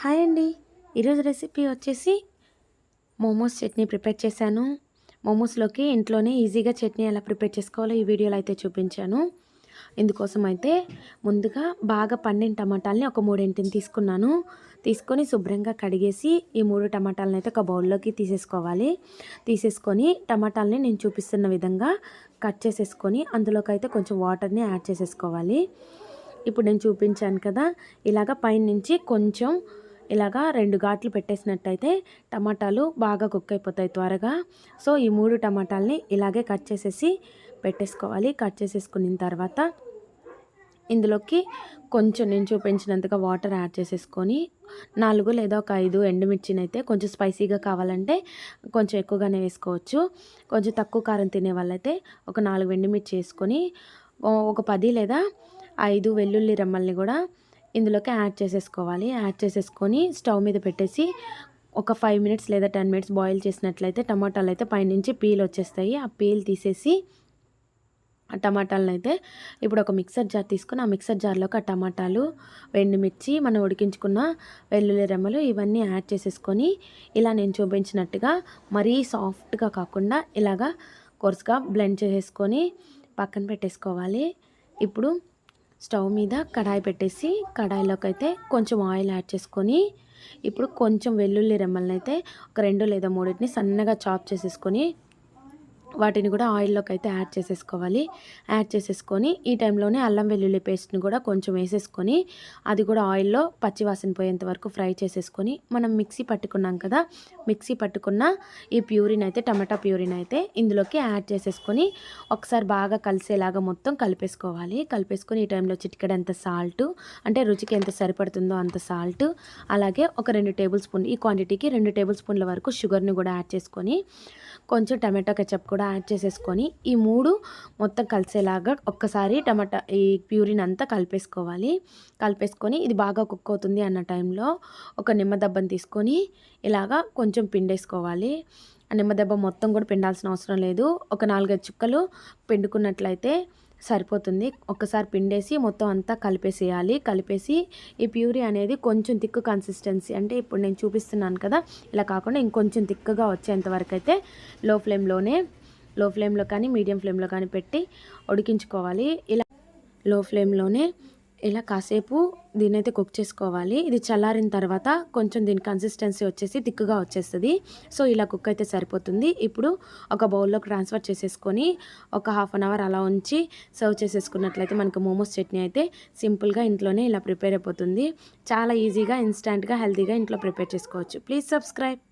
Hi అండి. ఈరోజు recipe వచ్చేసి మోమోస్ చట్నీ ప్రిపేర్ చేశాను. మోమోస్లోకి ఇంట్లోనే ఈజీగా చట్నీ ఎలా ప్రిపేర్ చేసుకోవాలో ఈ వీడియోలో అయితే చూపించాను. ఇందుకోసం అయితే ముందుగా బాగా పండిన టమాటాలని ఒక మూడింటిని తీసుకున్నాను. తీసుకొని శుభ్రంగా కడిగేసి ఈ మూడు టమాటాలను అయితే ఒక బౌల్లోకి తీసేసుకోవాలి. తీసేసుకొని టమాటాలని నేను చూపిస్తున్న విధంగా కట్ చేసేసుకొని అందులోకి అయితే కొంచెం వాటర్ని యాడ్ చేసేసుకోవాలి. ఇప్పుడు నేను చూపించాను కదా ఇలాగ పైనుంచి కొంచెం ఇలాగా రెండు ఘాట్లు పెట్టేసినట్టయితే టమాటాలు బాగా కుక్ అయిపోతాయి త్వరగా. సో ఈ మూడు టమాటాలని ఇలాగే కట్ చేసేసి పెట్టేసుకోవాలి. కట్ చేసేసుకున్న తర్వాత ఇందులోకి కొంచెం నేను చూపించినంతగా వాటర్ యాడ్ చేసేసుకొని నాలుగు లేదా ఒక ఐదు ఎండుమిర్చిని అయితే కొంచెం స్పైసీగా కావాలంటే కొంచెం ఎక్కువగానే వేసుకోవచ్చు. కొంచెం తక్కువ కారం తినే వాళ్ళైతే ఒక నాలుగు ఎండుమిర్చి వేసుకొని ఒక పది లేదా ఐదు వెల్లుల్లి రెమ్మల్ని కూడా ఇందులోకి యాడ్ చేసేసుకోవాలి. యాడ్ చేసేసుకొని స్టవ్ మీద పెట్టేసి ఒక ఫైవ్ మినిట్స్ లేదా టెన్ మినిట్స్ బాయిల్ చేసినట్లయితే టమాటాలు అయితే పైనుంచి పీల్ వచ్చేస్తాయి. ఆ పీల్ తీసేసి ఆ టమాటాలను అయితే ఇప్పుడు ఒక మిక్సర్ జార్ తీసుకుని ఆ మిక్సర్ జార్లోకి ఆ టమాటాలు వెండిమిర్చి మనం ఉడికించుకున్న వెల్లుల్లి రెమ్మలు ఇవన్నీ యాడ్ చేసేసుకొని ఇలా నేను చూపించినట్టుగా మరీ సాఫ్ట్గా కాకుండా ఇలాగా కొరుసుగా బ్లెండ్ చేసేసుకొని పక్కన పెట్టేసుకోవాలి. ఇప్పుడు స్టవ్ మీద కడాయి పెట్టేసి కడాయిలోకి అయితే కొంచెం ఆయిల్ యాడ్ చేసుకొని ఇప్పుడు కొంచెం వెల్లుల్లి రెమ్మల్ని అయితే ఒక రెండు లేదా మూడింటిని సన్నగా చాప్ చేసేసుకొని వాటిని కూడా ఆయిల్లోకి అయితే యాడ్ చేసేసుకోవాలి. యాడ్ చేసేసుకొని ఈ టైంలోనే అల్లం వెల్లుల్లి పేస్ట్ని కూడా కొంచెం వేసేసుకొని అది కూడా ఆయిల్లో పచ్చివాసన పోయేంత వరకు ఫ్రై చేసేసుకొని మనం మిక్సీ పట్టుకున్నాం కదా మిక్సీ పట్టుకున్న ఈ ప్యూరిన్ అయితే టమాటా ప్యూరిన్ అయితే ఇందులోకి యాడ్ చేసేసుకొని ఒకసారి బాగా కలిసేలాగా మొత్తం కలిపేసుకోవాలి. కలిపేసుకొని ఈ టైంలో చిటికెడంత సాల్ట్ అంటే రుచికి ఎంత సరిపడుతుందో అంత సాల్ట్ అలాగే ఒక రెండు టేబుల్ స్పూన్ ఈ క్వాంటిటీకి రెండు టేబుల్ స్పూన్ల వరకు షుగర్ని కూడా యాడ్ చేసుకొని కొంచెం టమాటో కెచప్ కూడా యాడ్ చేసేసుకొని ఈ మూడు మొత్తం కలిసేలాగా ఒక్కసారి టమాటా ఈ ప్యూరిన్ అంతా కలిపేసుకోవాలి. కలిపేసుకొని ఇది బాగా కుక్ అవుతుంది అన్న టైంలో ఒక నిమ్మదబ్బని తీసుకొని ఇలాగా కొంచెం పిండేసుకోవాలి. ఆ నిమ్మదెబ్బ మొత్తం కూడా పిండాల్సిన అవసరం లేదు. ఒక నాలుగైదు చుక్కలు పిండుకున్నట్లయితే సరిపోతుంది. ఒక్కసారి పిండేసి మొత్తం అంతా కలిపేసేయాలి. కలిపేసి ఈ ప్యూరీ అనేది కొంచెం తిక్కు కన్సిస్టెన్సీ అంటే ఇప్పుడు నేను చూపిస్తున్నాను కదా ఇలా కాకుండా ఇంకొంచెం తిక్కుగా వచ్చేంత వరకు అయితే లో ఫ్లేమ్లోనే లో ఫ్లేమ్లో కానీ మీడియం ఫ్లేమ్లో కానీ పెట్టి ఉడికించుకోవాలి. ఇలా లో ఫ్లేమ్లోనే ఇలా కాసేపు దీన్నైతే కుక్ చేసుకోవాలి. ఇది చల్లారిన తర్వాత కొంచెం దీని కన్సిస్టెన్సీ వచ్చేసి థిక్గా వచ్చేస్తుంది. సో ఇలా కుక్ అయితే సరిపోతుంది. ఇప్పుడు ఒక బౌల్లో ట్రాన్స్ఫర్ చేసేసుకొని ఒక హాఫ్ అన్ అవర్ అలా ఉంచి సర్వ్ చేసేసుకున్నట్లయితే మనకు మోమోస్ చట్నీ అయితే సింపుల్గా ఇంట్లోనే ఇలా ప్రిపేర్ అయిపోతుంది. చాలా ఈజీగా ఇన్స్టాంట్గా హెల్తీగా ఇంట్లో ప్రిపేర్ చేసుకోవచ్చు. Please subscribe.